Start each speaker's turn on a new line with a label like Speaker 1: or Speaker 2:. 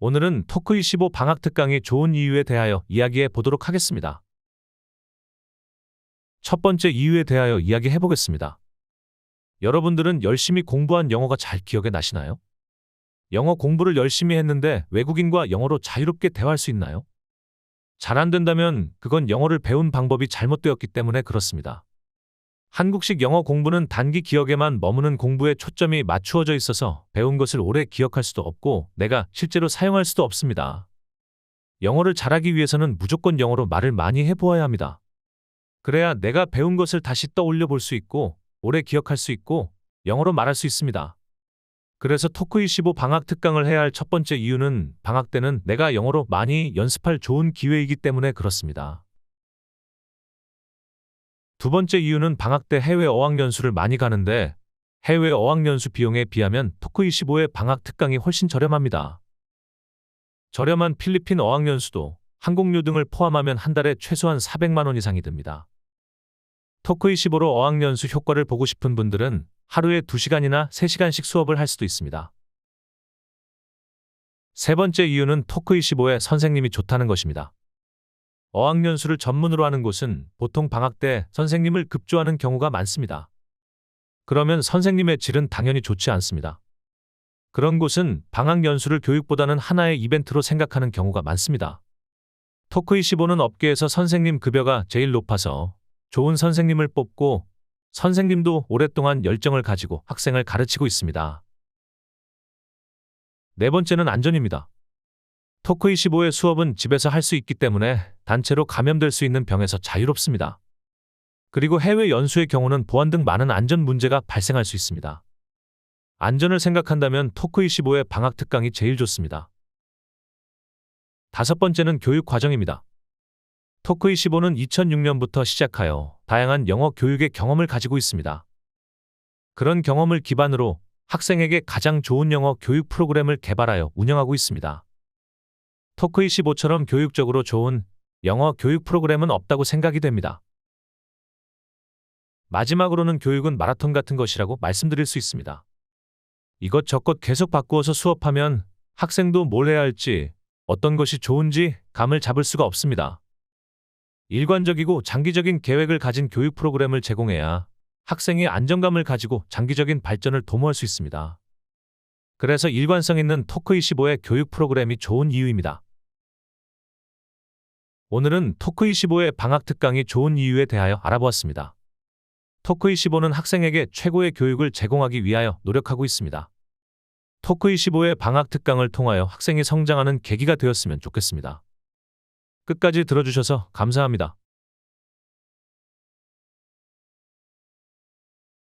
Speaker 1: 오늘은 토크25 방학 특강이 좋은 이유에 대하여 이야기해 보도록 하겠습니다. 첫 번째 이유에 대하여 이야기해 보겠습니다. 여러분들은 열심히 공부한 영어가 잘 기억에 나시나요? 영어 공부를 열심히 했는데 외국인과 영어로 자유롭게 대화할 수 있나요? 잘 안 된다면 그건 영어를 배운 방법이 잘못되었기 때문에 그렇습니다. 한국식 영어 공부는 단기 기억에만 머무는 공부에 초점이 맞추어져 있어서 배운 것을 오래 기억할 수도 없고 내가 실제로 사용할 수도 없습니다. 영어를 잘하기 위해서는 무조건 영어로 말을 많이 해보아야 합니다. 그래야 내가 배운 것을 다시 떠올려 볼 수 있고 오래 기억할 수 있고 영어로 말할 수 있습니다. 그래서 토크25 방학 특강을 해야 할 첫 번째 이유는 방학 때는 내가 영어로 많이 연습할 좋은 기회이기 때문에 그렇습니다. 두 번째 이유는 방학 때 해외 어학연수를 많이 가는데 해외 어학연수 비용에 비하면 토크25의 방학 특강이 훨씬 저렴합니다. 저렴한 필리핀 어학연수도 항공료 등을 포함하면 한 달에 최소한 400만 원 이상이 듭니다. 토크25로 어학연수 효과를 보고 싶은 분들은 하루에 2시간이나 3시간씩 수업을 할 수도 있습니다. 세 번째 이유는 토크25의 선생님이 좋다는 것입니다. 어학연수를 전문으로 하는 곳은 보통 방학 때 선생님을 급조하는 경우가 많습니다. 그러면 선생님의 질은 당연히 좋지 않습니다. 그런 곳은 방학 연수를 교육보다는 하나의 이벤트로 생각하는 경우가 많습니다. 토크25는 업계에서 선생님 급여가 제일 높아서 좋은 선생님을 뽑고 선생님도 오랫동안 열정을 가지고 학생을 가르치고 있습니다. 네 번째는 안전입니다. 토크25의 수업은 집에서 할 수 있기 때문에 단체로 감염될 수 있는 병에서 자유롭습니다. 그리고 해외 연수의 경우는 보안 등 많은 안전 문제가 발생할 수 있습니다. 안전을 생각한다면 토크25의 방학 특강이 제일 좋습니다. 다섯 번째는 교육 과정입니다. 토크25는 2006년부터 시작하여 다양한 영어 교육의 경험을 가지고 있습니다. 그런 경험을 기반으로 학생에게 가장 좋은 영어 교육 프로그램을 개발하여 운영하고 있습니다. 토크25처럼 교육적으로 좋은 영어 교육 프로그램은 없다고 생각이 됩니다. 마지막으로는 교육은 마라톤 같은 것이라고 말씀드릴 수 있습니다. 이것저것 계속 바꾸어서 수업하면 학생도 뭘 해야 할지 어떤 것이 좋은지 감을 잡을 수가 없습니다. 일관적이고 장기적인 계획을 가진 교육 프로그램을 제공해야 학생이 안정감을 가지고 장기적인 발전을 도모할 수 있습니다. 그래서 일관성 있는 토크25의 교육 프로그램이 좋은 이유입니다. 오늘은 토크25의 방학 특강이 좋은 이유에 대하여 알아보았습니다. 토크25는 학생에게 최고의 교육을 제공하기 위하여 노력하고 있습니다. 토크25의 방학 특강을 통하여 학생이 성장하는 계기가 되었으면 좋겠습니다. 끝까지 들어주셔서 감사합니다.